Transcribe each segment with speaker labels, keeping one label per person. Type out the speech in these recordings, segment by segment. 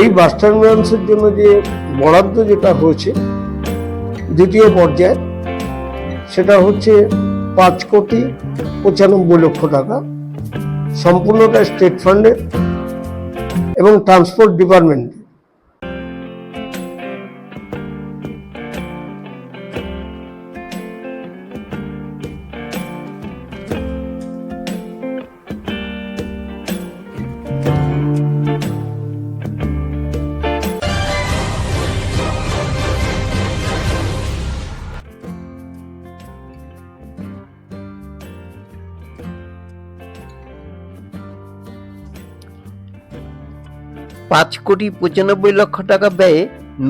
Speaker 1: এই বাস টার্মিনালসের জন্য যে বরাদ্দ যেটা হয়েছে, দ্বিতীয় পর্যায়ে, সেটা হচ্ছে পাঁচ কোটি পঁচানব্বই লক্ষ টাকা। সম্পূর্ণটা স্টেট ফান্ডের এবং ট্রান্সপোর্ট ডিপার্টমেন্ট
Speaker 2: পাঁচ কোটি পঁচানব্বই লক্ষ টাকা ব্যয়ে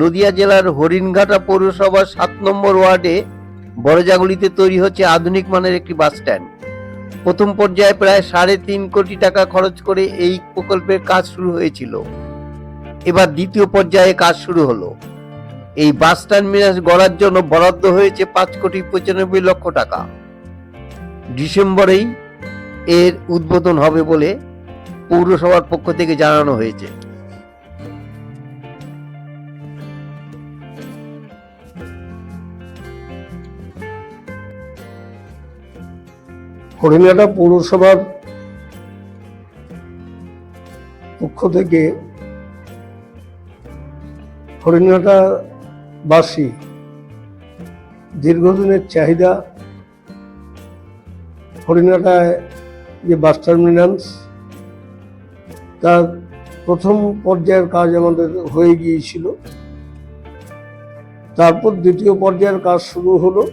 Speaker 2: নদিয়া জেলার হরিণঘাটা পৌরসভার সাত নম্বর ওয়ার্ডে বড়জাগুলিতে তৈরি হচ্ছে আধুনিক মানের একটি বাস স্ট্যান্ড। প্রথম পর্যায়ে প্রায় সাড়ে তিন কোটি টাকা খরচ করে এই প্রকল্পের কাজ শুরু হয়েছিল। এবার দ্বিতীয় পর্যায়ে কাজ শুরু হলো। এই বাস টার্মিনাস গড়ার জন্য বরাদ্দ হয়েছে পাঁচ কোটি পঁচানব্বই লক্ষ টাকা। ডিসেম্বরেই এর উদ্বোধন হবে বলে পৌরসভার পক্ষ থেকে জানানো হয়েছে।
Speaker 1: হরিণাটা পৌরসভার পক্ষ থেকে হরিণাটা বাসী দীর্ঘদিনের চাহিদা হরিণাটায় যে বাস টার্মিনালস, তার প্রথম পর্যায়ের কাজ আমাদের হয়ে গিয়েছিল। তারপর দ্বিতীয় পর্যায়ের কাজ শুরু হলো।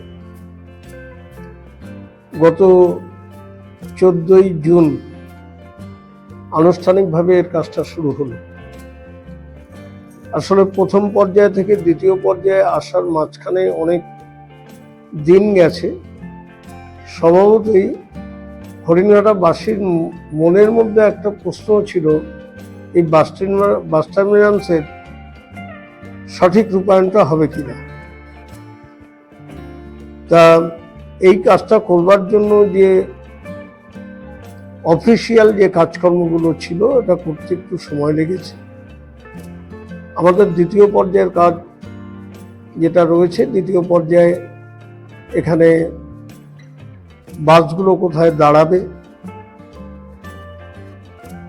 Speaker 1: গত চোদ্দই জুন আনুষ্ঠানিকভাবে এর কাজটা শুরু হলো। আসলে প্রথম পর্যায় থেকে দ্বিতীয় পর্যায়ে আসার মাঝখানে অনেক দিন গেছে। স্বভাবতই হরিণঘাটা বাসীর মনের মধ্যে একটা প্রশ্ন ছিল, এই বাস বাস টার্মিনালসের সঠিক রূপায়ণটা হবে কিনা? তা এই কাজটা করবার জন্য যে অফিসিয়াল যে কাজকর্মগুলো ছিল, এটা করতে একটু সময় লেগেছে। আমাদের দ্বিতীয় পর্যায়ের কাজ যেটা রয়েছে, দ্বিতীয় পর্যায়ে এখানে বাসগুলো কোথায় দাঁড়াবে?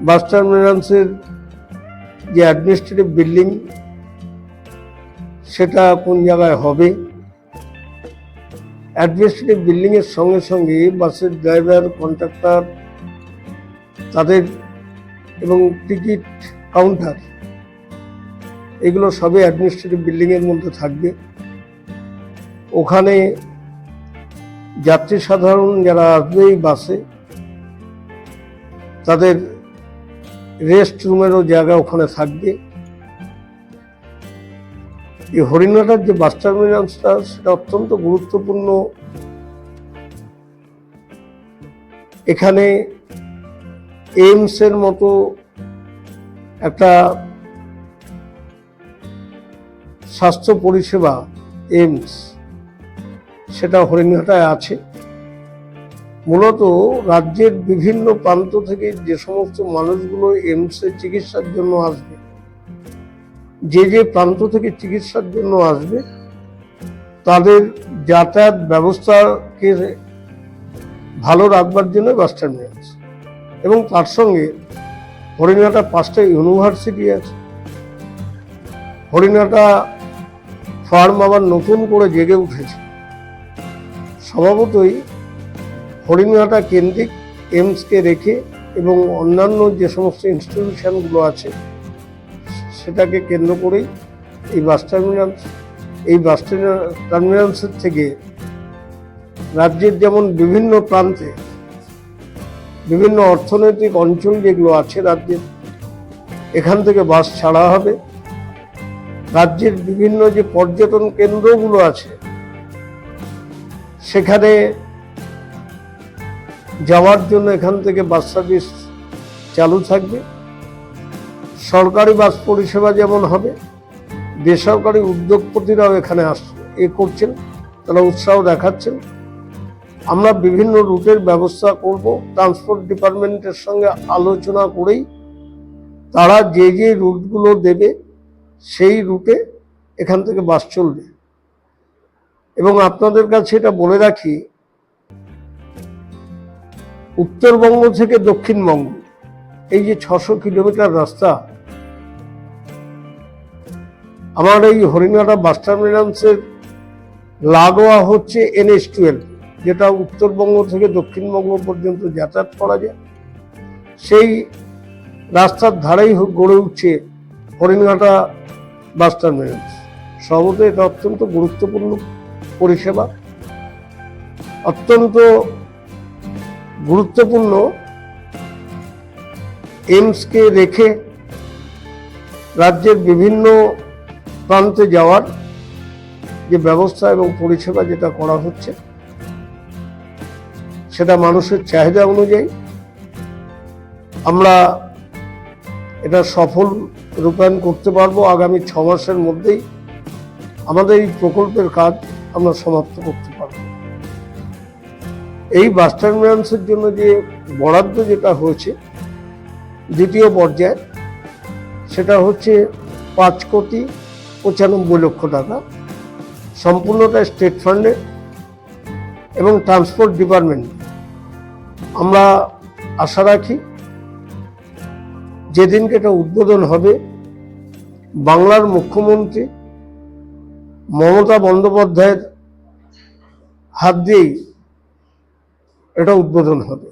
Speaker 1: বাস টার্মিনালসের যে অ্যাডমিনিস্ট্রেটিভ বিল্ডিং সেটা কোন জায়গায় হবে? অ্যাডমিনিস্ট্রেটিভ বিল্ডিংয়ের সঙ্গে সঙ্গে বাসের ড্রাইভার কন্ট্রাক্টর তাদের এবং টিকিট কাউন্টার, এগুলো সবই অ্যাডমিনিস্ট্রেটিভ বিল্ডিং এর মধ্যে থাকবে। ওখানে যাত্রী সাধারণ যারা আসবে এই বাসে তাদের রেস্ট রুমেরও জায়গা ওখানে থাকবে। এই হরিণঘাটার যে বাস টার্মিনালসটা সেটা অত্যন্ত গুরুত্বপূর্ণ। এখানে এইমস এর মতো একটা স্বাস্থ্য পরিষেবা এইমস, সেটা হরিণঘাটায় আছে। মূলত রাজ্যের বিভিন্ন প্রান্ত থেকে যে সমস্ত মানুষগুলো এইমসে চিকিৎসার জন্য আসবে, যে যে প্রান্ত থেকে চিকিৎসার জন্য আসবে, তাদের যাতায়াত ব্যবস্থাকে ভালো রাখবার জন্য বাস টার্মিনালস এবং তার সঙ্গে হরিণাটা পাঁচটা ইউনিভার্সিটি আছে। হরিণাটা ফার্ম আবার নতুন করে জেগে উঠেছে। স্বভাবতই হরিণাটা কেন্দ্রিক এমসকে রেখে এবং অন্যান্য যে সমস্ত ইনস্টিটিউশনগুলো আছে, সেটাকে কেন্দ্র করেই এই বাস টার্মিনাল এই বাস টার্মিনালসের থেকে রাজ্যের যেমন বিভিন্ন প্রান্তে বিভিন্ন অর্থনৈতিক অঞ্চল যেগুলো আছে রাজ্যের এখান থেকে বাস ছাড়া হবে। রাজ্যের বিভিন্ন যে পর্যটন কেন্দ্রগুলো আছে, সেখানে যাওয়ার জন্য এখান থেকে বাস সার্ভিস চালু থাকবে। সরকারি বাস পরিষেবা যেমন হবে, বেসরকারি উদ্যোগপতিরাও এখানে আস এ করছেন, তারা উৎসাহ দেখাচ্ছেন। আমরা বিভিন্ন রুটের ব্যবস্থা করব ট্রান্সপোর্ট ডিপার্টমেন্টের সঙ্গে আলোচনা করেই তারা যে যে রুটগুলো দেবে, সেই রুটে এখান থেকে বাস চলবে। এবং আপনাদের কাছে এটা বলে রাখি, উত্তরবঙ্গ থেকে দক্ষিণবঙ্গ, এই যে ছশো কিলোমিটার রাস্তা, আমার এই হরিণাটা বাস টার্মিনালসের লাগোয়া হচ্ছে এনএস টুয়েলভ যেটা উত্তরবঙ্গ থেকে দক্ষিণবঙ্গ পর্যন্ত যাতায়াত করা যায়। সেই রাস্তার ধারেই গড়ে উঠছে হরিণঘাটা বাস টার্মিনালস সর্বত এটা অত্যন্ত গুরুত্বপূর্ণ পরিষেবা। অত্যন্ত গুরুত্বপূর্ণ এইমসকে রেখে রাজ্যের বিভিন্ন প্রান্তে যাওয়ার যে ব্যবস্থা এবং পরিষেবা যেটা করা হচ্ছে সেটা মানুষের চাহিদা অনুযায়ী। আমরা এটা সফল রূপায়ণ করতে পারব আগামী ছ মাসের মধ্যেই। আমাদের এই প্রকল্পের কাজ আমরা সমাপ্ত করতে পারব। এই বাস টার্মিনালসের জন্য যে বরাদ্দ যেটা হয়েছে, দ্বিতীয় পর্যায়ে, সেটা হচ্ছে পাঁচ কোটি পঁচানব্বই লক্ষ টাকা। সম্পূর্ণটা স্টেট ফান্ডে এবং ট্রান্সপোর্ট ডিপার্টমেন্ট। আমরা আশা রাখি যেদিনকে এটা উদ্বোধন হবে, বাংলার মুখ্যমন্ত্রী মমতা বন্দ্যোপাধ্যায়ের হাত দিয়েই এটা উদ্বোধন হবে।